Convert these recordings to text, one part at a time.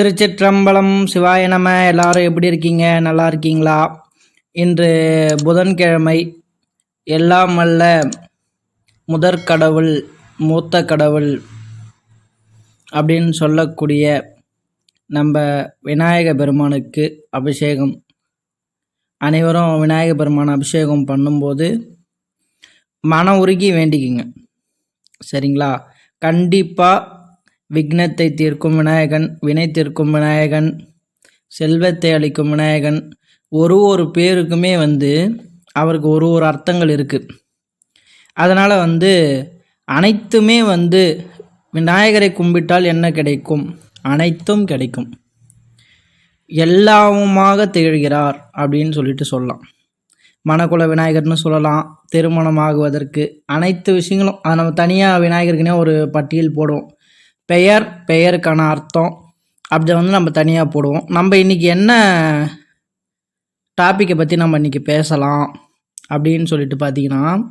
திருச்சிற்றம்பலம் சிவாய நம எல்லாரும் எப்படி இருக்கீங்க? நல்லா இருக்கீங்களா? இன்று புதன்கிழமை. எல்லாம் அல்ல முதற் கடவுள் மூத்த கடவுள் அப்படின்னு சொல்லக்கூடிய நம்ம விநாயக பெருமானுக்கு அபிஷேகம். அனைவரும் விநாயக பெருமான் அபிஷேகம் பண்ணும்போது மன உருகி வேண்டிக்குங்க. சரிங்களா? கண்டிப்பாக விக்னத்தை தீர்க்கும் விநாயகன் வினை தீர்க்கும் விநாயகன் செல்வத்தை அளிக்கும் விநாயகன். ஒரு ஒரு பேருக்குமே வந்து அவருக்கு ஒரு ஒரு அர்த்தங்கள் இருக்குது அதனால் வந்து அனைத்துமே வந்து விநாயகரை கும்பிட்டால் என்ன கிடைக்கும்? அனைத்தும் கிடைக்கும். எல்லாவுமாக திகழ்கிறார் அப்படின்னு சொல்லிட்டு சொல்லலாம். மணக்குல விநாயகர்னு சொல்லலாம். திருமணம் ஆகுவதற்கு அனைத்து விஷயங்களும் அதை நம்ம தனியாக விநாயகருக்குனே ஒரு பட்டியல் போடுவோம். பெயர் பெயருக்கான அர்த்தம். அப்படி வந்து நம்ம தனியாக போடுவோம். நம்ம இன்றைக்கி என்ன டாப்பிக்கை பற்றி நம்ம இன்றைக்கி பேசலாம் அப்படின்னு சொல்லிட்டு பார்த்தீங்கன்னா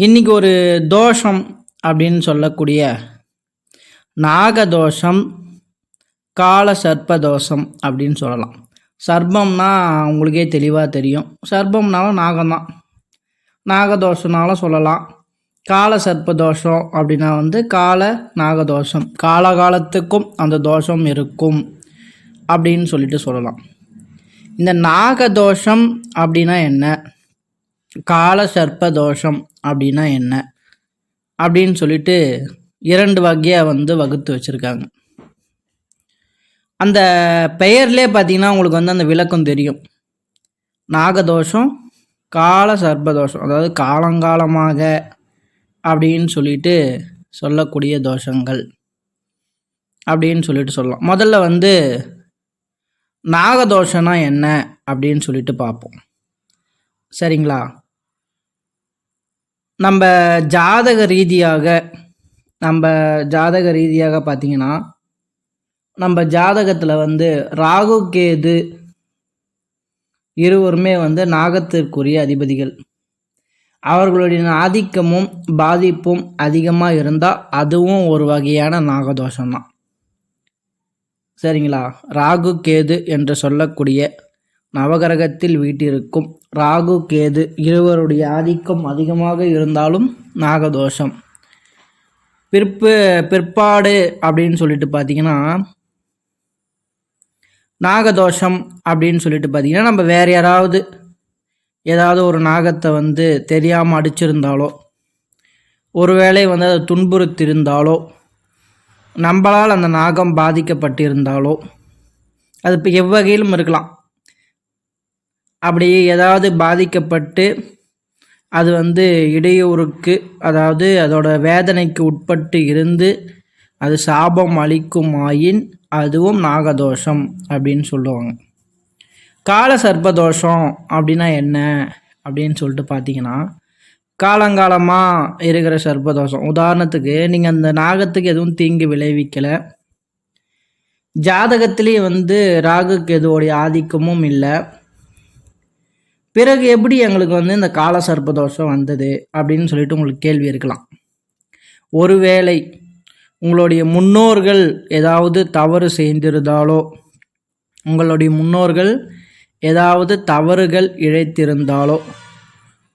இன்றைக்கி ஒரு தோஷம் அப்படின்னு சொல்லக்கூடிய நாகதோஷம் கால சர்ப்ப தோஷம் அப்படின்னு சொல்லலாம். சர்ப்பம்னா உங்களுக்கே தெளிவாக தெரியும். சர்ப்பம்னாலும் நாகம்தான். நாகதோஷம்னாலும் சொல்லலாம். கால சர்ப்ப தோஷம் அப்படின்னா வந்து கால நாகதோஷம். காலகாலத்துக்கும் அந்த தோஷம் இருக்கும் அப்படின்னு சொல்லிட்டு சொல்லலாம். இந்த நாகதோஷம் அப்படின்னா என்ன? கால சர்ப்ப தோஷம் அப்படின்னா என்ன? அப்படின்னு சொல்லிட்டு இரண்டு வகையாக வந்து வகுத்து வச்சுருக்காங்க. அந்த பெயர்லேயே பார்த்தீங்கன்னா உங்களுக்கு வந்து அந்த விளக்கம் தெரியும். நாகதோஷம் கால சர்ப்பதோஷம் அதாவது காலங்காலமாக அப்படின்னு சொல்லிட்டு சொல்லக்கூடிய தோஷங்கள் அப்படின்னு சொல்லிட்டு சொல்லலாம். முதல்ல வந்து நாகதோஷம்னா என்ன அப்படின்னு சொல்லிட்டு பார்ப்போம். சரிங்களா? நம்ம ஜாதக ரீதியாக நம்ம ஜாதக ரீதியாக பார்த்தீங்கன்னா நம்ம ஜாதகத்தில் வந்து ராகு கேது இருவருமே வந்து நாகத்திற்குரிய அதிபதிகள். அவர்களுடைய ஆதிக்கமும் பாதிப்பும் அதிகமாக இருந்தால் அதுவும் ஒரு வகையான நாகதோஷம் தான் சரிங்களா? ராகு கேது என்று சொல்லக்கூடிய நவகிரகத்தில் வீட்டிருக்கும் ராகு கேது இருவருடைய ஆதிக்கம் அதிகமாக இருந்தாலும் நாகதோஷம். பிற்பு பிற்பாடு அப்படின்னு சொல்லிட்டு பார்த்தீங்கன்னா நாகதோஷம் அப்படின்னு சொல்லிட்டு பார்த்தீங்கன்னா நம்ம வேறு யாராவது ஏதாவது ஒரு நாகத்தை வந்து தெரியாமல் அடிச்சிருந்தாலோ ஒருவேளை வந்து அதை துன்புறுத்திருந்தாலோ நம்மளால் அந்த நாகம் பாதிக்கப்பட்டிருந்தாலோ அது இப்போ எவ்வகையிலும் இருக்கலாம். அப்படி ஏதாவது பாதிக்கப்பட்டு அது வந்து இடையூறுக்கு அதாவது அதோட வேதனைக்கு உட்பட்டு இருந்து அது சாபம் அளிக்கும் ஆயின் அதுவும் நாகதோஷம் அப்படின்னு சொல்லுவாங்க. கால சர்ப்பதோஷம் அப்படின்னா என்ன? அப்படின்னு சொல்லிட்டு பார்த்தீங்கன்னா காலங்காலமாக இருக்கிற சர்ப்பதோஷம். உதாரணத்துக்கு நீங்கள் அந்த நாகத்துக்கு எதுவும் தீங்கு விளைவிக்கலை. ஜாதகத்திலேயே வந்து ராகுக்கு எதுவோடைய ஆதிக்கமும் இல்லை. பிறகு எப்படி எங்களுக்கு வந்து இந்த கால சர்ப்பதோஷம் வந்தது அப்படின்னு சொல்லிட்டு உங்களுக்கு கேள்வி இருக்கலாம். ஒருவேளை உங்களுடைய முன்னோர்கள் ஏதாவது தவறு செய்திருந்தாலோ உங்களுடைய முன்னோர்கள் ஏதாவது தவறுகள் இழைத்திருந்தாலோ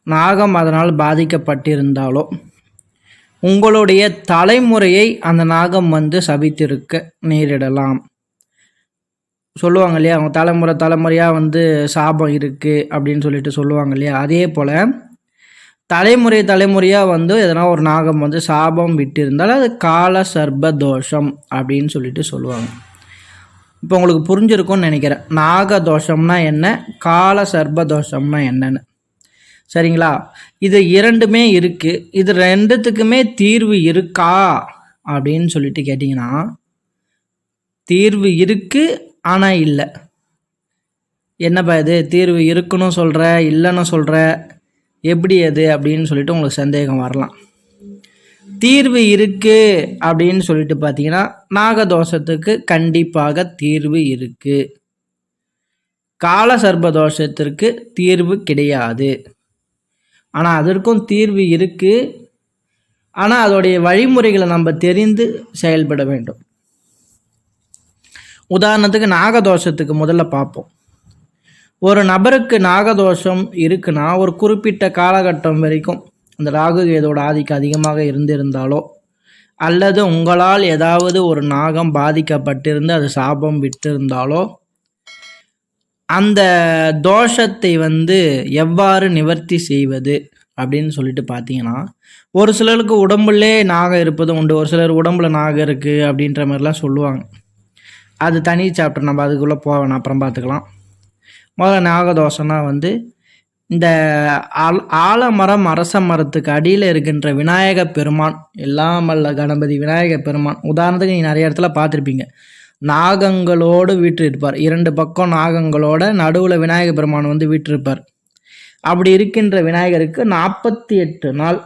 நாகம் அதனால் பாதிக்கப்பட்டிருந்தாலோ உங்களுடைய தலைமுறையை அந்த நாகம் வந்து சபித்திருக்க நேரிடலாம். சொல்லுவாங்க இல்லையா அவங்க தலைமுறை தலைமுறையாக வந்து சாபம் இருக்குது அப்படின்னு சொல்லிட்டு சொல்லுவாங்க இல்லையா அதே போல் தலைமுறை தலைமுறையாக வந்து எதனா ஒரு நாகம் வந்து சாபம் விட்டிருந்தால் அது கால சர்ப தோஷம் அப்படின்னு சொல்லிட்டு சொல்லுவாங்க. இப்போ உங்களுக்கு புரிஞ்சிருக்கும்னு நினைக்கிறேன். நாக தோஷம்னா என்ன? கால சர்ப தோஷம்னா என்னன்னு. சரிங்களா? இது இரண்டுமே இருக்குது இது ரெண்டுத்துக்குமே தீர்வு இருக்கா? அப்படின்னு சொல்லிட்டு கேட்டிங்கன்னா தீர்வு இருக்குது ஆனால் இல்லை. என்னப்பா இது? தீர்வு இருக்குன்னு சொல்கிற இல்லைன்னு சொல்கிற எப்படி அது? அப்படின்னு சொல்லிட்டு உங்களுக்கு சந்தேகம் வரலாம். தீர்வு இருக்குது அப்படின்னு சொல்லிட்டு பார்த்தீங்கன்னா நாகதோஷத்துக்கு கண்டிப்பாக தீர்வு இருக்குது கால சர்பதோஷத்திற்கு தீர்வு கிடையாது. ஆனால் அதற்கும் தீர்வு இருக்குது ஆனால் அதோடைய வழிமுறைகளை நம்ம தெரிந்து செயல்பட வேண்டும். உதாரணத்துக்கு நாகதோஷத்துக்கு முதல்ல பார்ப்போம். ஒரு நபருக்கு நாகதோஷம் இருக்குன்னா ஒரு குறிப்பிட்ட காலகட்டம் வரைக்கும் அந்த ராகு கேதோட ஆதிக்கம் அதிகமாக இருந்திருந்தாலோ அல்லது உங்களால் ஏதாவது ஒரு நாகம் பாதிக்கப்பட்டிருந்து அது சாபம் விட்டிருந்தாலோ அந்த தோஷத்தை வந்து எவ்வாறு நிவர்த்தி செய்வது அப்படின்னு சொல்லிட்டு பார்த்தீங்கன்னா ஒரு சிலருக்கு உடம்புலே நாகம் இருப்பதும் உண்டு ஒரு சிலர் உடம்புல நாகம் இருக்குது அப்படின்ற மாதிரிலாம் சொல்லுவாங்க. அது தனி சாப்டர் நம்ம அதுக்குள்ளே போவேன் அப்புறம் பார்த்துக்கலாம். முதல்ல நாகதோஷம்னா வந்து இந்த ஆல் ஆலமரம் அரச மரத்துக்கு அடியில் இருக்கின்ற விநாயக பெருமான் எல்லாம் அல்ல கணபதி விநாயக பெருமான். உதாரணத்துக்கு நீங்கள் நிறைய இடத்துல பார்த்துருப்பீங்க. நாகங்களோடு வீற்றிருப்பார். இரண்டு பக்கம் நாகங்களோட நடுவில் விநாயக பெருமான் வந்து வீற்றிருப்பார். அப்படி இருக்கின்ற விநாயகருக்கு நாற்பத்தி எட்டு நாள்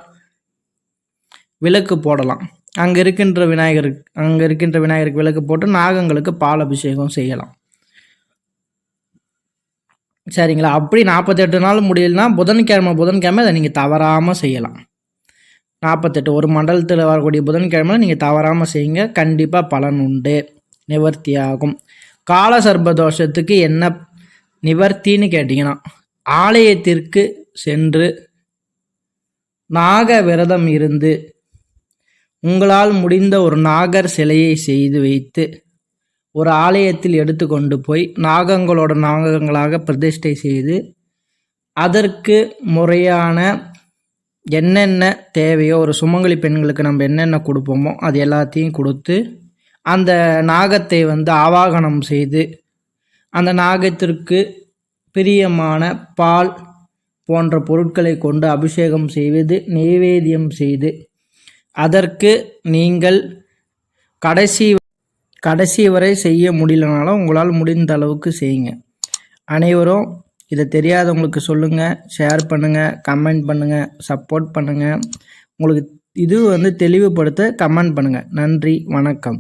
விளக்கு போடலாம். அங்கே இருக்கின்ற விநாயகருக்கு அங்கே இருக்கின்ற விநாயகருக்கு விளக்கு போட்டு நாகங்களுக்கு பால் அபிஷேகம் செய்யலாம். சரிங்களா? அப்படி நாற்பத்தெட்டு நாள் முடியலனா புதன்கிழமை புதன்கிழமை அதை நீங்கள் தவறாமல் செய்யலாம். நாற்பத்தெட்டு ஒரு மண்டலத்தில் வரக்கூடிய புதன்கிழமை நீங்கள் தவறாமல் செய்யுங்க. கண்டிப்பாக பலன் உண்டு. நிவர்த்தி ஆகும் கால சர்பதோஷத்துக்கு என்ன நிவர்த்தின்னு கேட்டிங்கன்னா ஆலயத்திற்கு சென்று நாக விரதம் இருந்து உங்களால் முடிந்த ஒரு நாகர் சிலையை செய்து வைத்து ஒரு ஆலயத்தில் எடுத்து கொண்டு போய் நாகங்களோட நாகங்களாக பிரதிஷ்டை செய்து அதற்கு முறையான என்னென்ன தேவையோ ஒரு சுமங்கலி பெண்களுக்கு நம்ம என்னென்ன கொடுப்போமோ அது எல்லாத்தையும் கொடுத்து அந்த நாகத்தை வந்து ஆவாகனம் செய்து அந்த நாகத்திற்கு பிரியமான பால் போன்ற பொருட்களை கொண்டு அபிஷேகம் செய்வது நெய்வேத்தியம் செய்து அதற்கு நீங்கள் கடைசி கடைசி வரை செய்ய முடியலனாலும் உங்களால் முடிந்த அளவுக்கு செய்யுங்க. அனைவரும் இதை தெரியாதவங்களுக்கு சொல்லுங்கள் ஷேர் பண்ணுங்கள் கமெண்ட் பண்ணுங்கள் சப்போர்ட் பண்ணுங்கள் உங்களுக்கு இது வந்து தெளிவுபடுத்த கமெண்ட் பண்ணுங்கள் நன்றி வணக்கம்.